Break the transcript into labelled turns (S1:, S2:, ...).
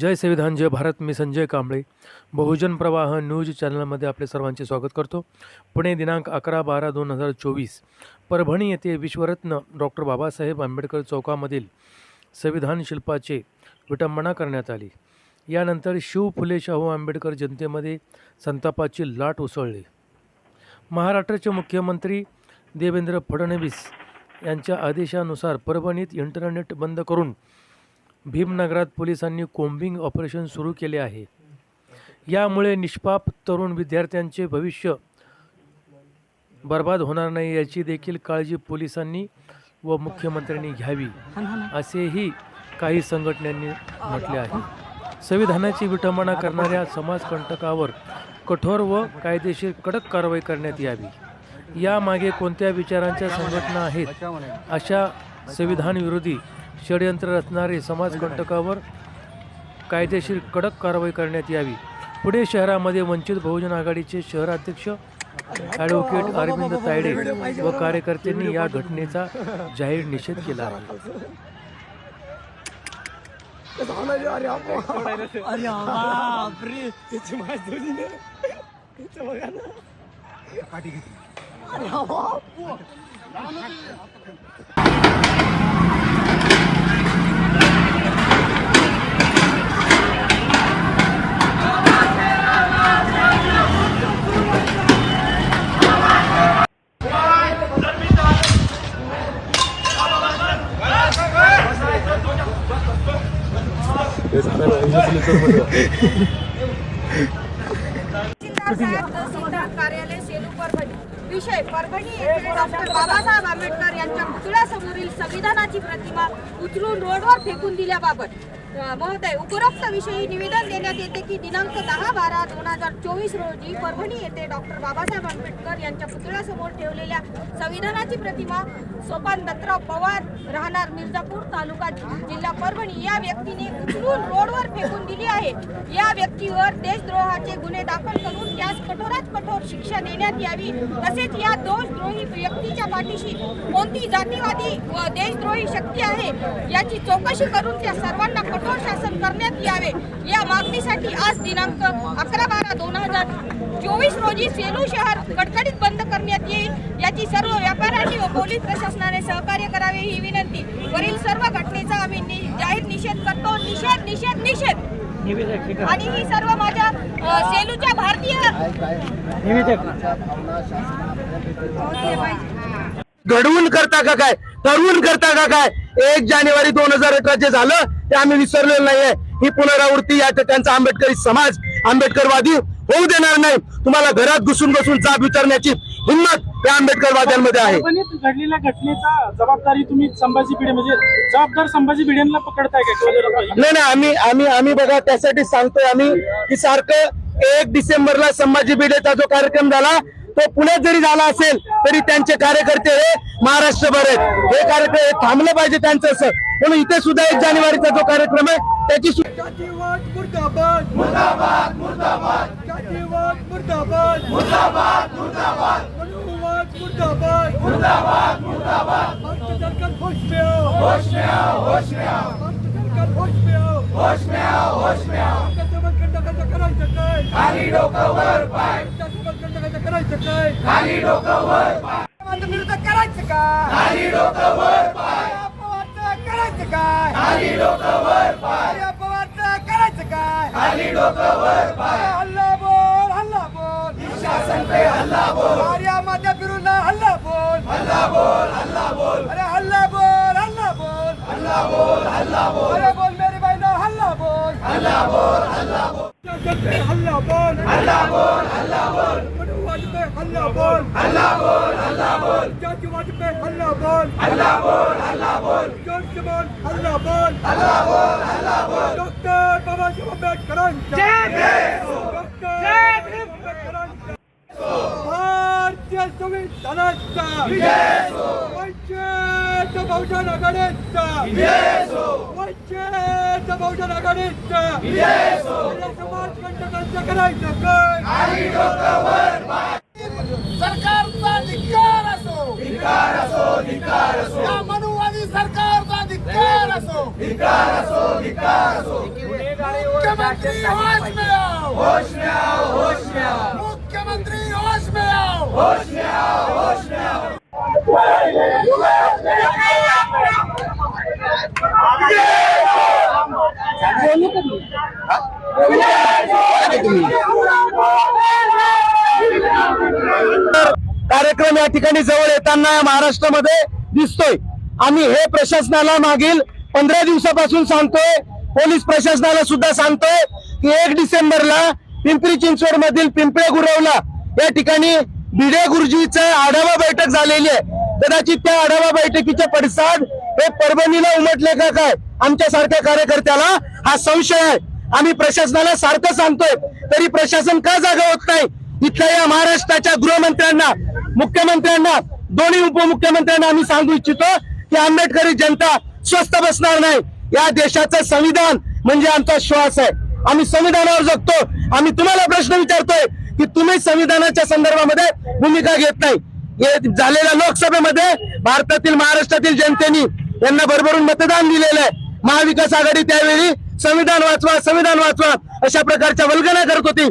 S1: जय संविधान जय भारत मी संजय कांबळे. बहुजन प्रवाह न्यूज चॅनलमध्ये आपले सर्वांचे स्वागत करतो. पुणे दिनांक अकरा बारा दोन हजार चोवीस. परभणी येथे विश्वरत्न डॉक्टर बाबासाहेब आंबेडकर चौकामधील संविधान शिल्पाचे विटंबना करण्यात आली. यानंतर शिव फुले शाहू आंबेडकर जनतेमध्ये संतापाची लाट उसळली. महाराष्ट्राचे मुख्यमंत्री देवेंद्र फडणवीस यांच्या आदेशानुसार परभणीत इंटरनेट बंद करून भीमनगरात पोलिसांनी कोम्बिंग ऑपरेशन सुरू केले आहे. यामुळे निष्पाप तरुण विद्यार्थ्यांचे भविष्य बर्बाद होणार नाही याची देखील काळजी पोलिसांनी व मुख्यमंत्र्यांनी घ्यावी असेही काही संघटनांनी म्हटले आहे. संविधानाची विटंबना करणाऱ्या समाजकंटकावर कठोर व कायदेशीर कडक कारवाई करण्यात यावी. यामागे कोणत्या विचारांच्या संघटना आहेत अशा संविधानविरोधी षडयंत्र रचणारे समाजकंटकावर कायदेशीर कडक कारवाई करण्यात यावी. पुणे शहरामध्ये वंचित बहुजन आघाडीचे शहराध्यक्ष ॲडव्होकेट अरविंद तायडे व कार्यकर्त्यांनी या घटनेचा जाहीर निषेध केला. आहे
S2: कार्यालय सेलू परभणी. विषय परभणी येथे डॉक्टर बाबासाहेब आंबेडकर यांच्या पुतळ्यासमोरील संविधानाची प्रतिमा उचलून रोडवर फेकून दिल्याबाबत. महोदय उपरोक्त विषयी निवेदन देण्यात येते की दिनांक दहा बारा दोन हजार चोवीस रोजी परभणी येथे डॉक्टर बाबासाहेब आंबेडकर यांच्या पुतळ्यासमोर ठेवलेल्या संविधानाची प्रतिमा सोपान दत्तराव पवार राहणार मिर्जापूर तालुका जिल्हा परभणी या व्यक्तीने उचलून रोडवर फेकून दिली आहे. या व्यक्तीवर देशद्रोहाचे गुन्हे दाखल करून त्यास कठोरात कठोर शिक्षा देण्यात यावी. तसेच या दोषद्रोही व्यक्तीच्या पाठीशी कोणती जातीवादी व देशद्रोही शक्ती आहे याची चौकशी करून त्या सर्वांना या मागणीसाठी आज दिनांक अकरा बारा दोन हजार चोवीस रोजी सेलू शहर कडकडीत बंद करण्यात येईल. याची सर्व व्यापाऱ्यांनी व पोलीस प्रशासनाने सहकार्य करावे ही विनंती. वरील सर्व घटनेचा आम्ही नि- जाहीर निषेध करतो. निषेध निषेध निषेध. आणि ही सर्व माझ्या सेलूच्या भारतीय
S3: घडवून करता का काय? ठरवून करता का काय? एक जानेवारी दोन हजार अठरा जे झालं ते आम्ही विसरलेलो नाहीये. ही पुनरावृत्ती या त्यांचा आंबेडकरी समाज आंबेडकरवादी होऊ देणार नाही. तुम्हाला घरात घुसून बसून जाब विचारण्याची हिंमत या आंबेडकरवाद्यांमध्ये आहे.
S4: घडलेल्या घटनेचा जबाबदारी तुम्ही संभाजी भिडे म्हणजे जबाबदार संभाजी भिडेंना पकडताय का
S3: नाही नाही आम्ही आम्ही आम्ही बघा त्यासाठी सांगतोय आम्ही की सारखं एक डिसेंबरला संभाजी भिडेचा जो कार्यक्रम झाला तो पुण्यात जरी झाला असेल तरी त्यांचे कार्यकर्ते हे महाराष्ट्रभर आहेत. हे कार्यक्रम हे थांबलं पाहिजे त्यांचं असं. म्हणून इथे सुद्धा एक जानेवारीचा जो कार्यक्रम आहे त्याची सु-
S5: जातीवाद मुर्दाबाद. मुर्दाबाद मुर्दाबाद. जातीवाद मुर्दाबाद. मुर्दाबाद मुर्दाबाद. मनुवाद मुर्दाबाद. मुर्दाबाद मुर्दाबाद. भारत सरकार होश में आओ होश में आओ होश में आओ भारत सरकार होश में आओ होश में आओ होश में आओ कंडकाचं करायचं काय? खाली डोकं वर पाय. कंडकाचं करायचं काय खाली डोकं वर पाय विरुद्ध करायचं काय खाली डोकं वर पाय अपवाद करायचं काय खाली डोकं वर पाय अपवाद करायचं काय खाली डोकं वर पाय हल्ला बोल हल्ला बोल शासन पे हल्ला बोल आर्यामध्ये फिरून हल्ला बोल हल्ला बोल हल्ला बोल अरे हल्ला बोल हल्ला बोल हल्ला बोल हल्ला बोल अरे बोल मेरी बहनों हल्ला बोल हल्ला बोल हल्ला बोल हल्ला बोल हल्ला बोल हल्ला बोल हल्ला बोल हल्ला बोल हल्ला बोल जातिवाद पे हल्ला बोल हल्ला बोल हल्ला बोल जोर से बोल हल्ला बोल हल्ला बोल हल्ला बोल डॉक्टर बाबासाहेब आंबेडकरांचा जय डॉक्टर आंबेडकरांचा भारतीय संविधानाचा वंचित बहुजन आघाडीचा वंचित बहुजन आघाडीचा समाज कंटकांचं करायचं काय?
S6: सरकारचा धिक्कार असो. धिक्कार असो धिक्कार असो. या मनुवादी सरकारचा धिक्कार असो. धिक्कार असो धिक्कार असो. होश में आओ होश में आओ होश में आओ मुख्यमंत्री होश में आओ होश में आओ होश में आओ
S3: कार्यक्रम या ठिकाणी जवळ येताना या महाराष्ट्रामध्ये दिसतोय. आम्ही हे प्रशासनाला मागील पंधरा दिवसापासून सांगतोय पोलीस प्रशासनाला सुद्धा सांगतोय की एक डिसेंबरला पिंपरी चिंचवड मधील पिंपळे गुरवला या ठिकाणी भिडे गुरुजीचा आढावा बैठक झालेली आहे. कदाचित त्या आढावा बैठकीचे पडसाद हे परभणीला उमटले का काय? आमच्यासारख्या कार्यकर्त्याला हा संशय आहे. आम्ही प्रशासनाला सारखं सांगतोय तरी प्रशासन का जागा होत नाही? इथल्या या महाराष्ट्राच्या गृहमंत्र्यांना मुख्यमंत्र्यांना दोन्ही उपमुख्यमंत्र्यांना आम्ही सांगू इच्छितो की आंबेडकरी जनता स्वस्थ बसणार नाही. या देशाचं संविधान म्हणजे आमचा श्वास आहे. आम्ही संविधानावर जगतो. आम्ही तुम्हाला प्रश्न विचारतोय की तुम्ही संविधानाच्या संदर्भामध्ये भूमिका घेत नाही. हे झालेल्या लोकसभेमध्ये भारतातील महाराष्ट्रातील जनतेने यांना भरभरून मतदान दिलेलं आहे. महाविकास आघाडी त्यावेळी संविधान वाचवा संविधान वाचवा अशा प्रकारच्या वल्गना करत होती.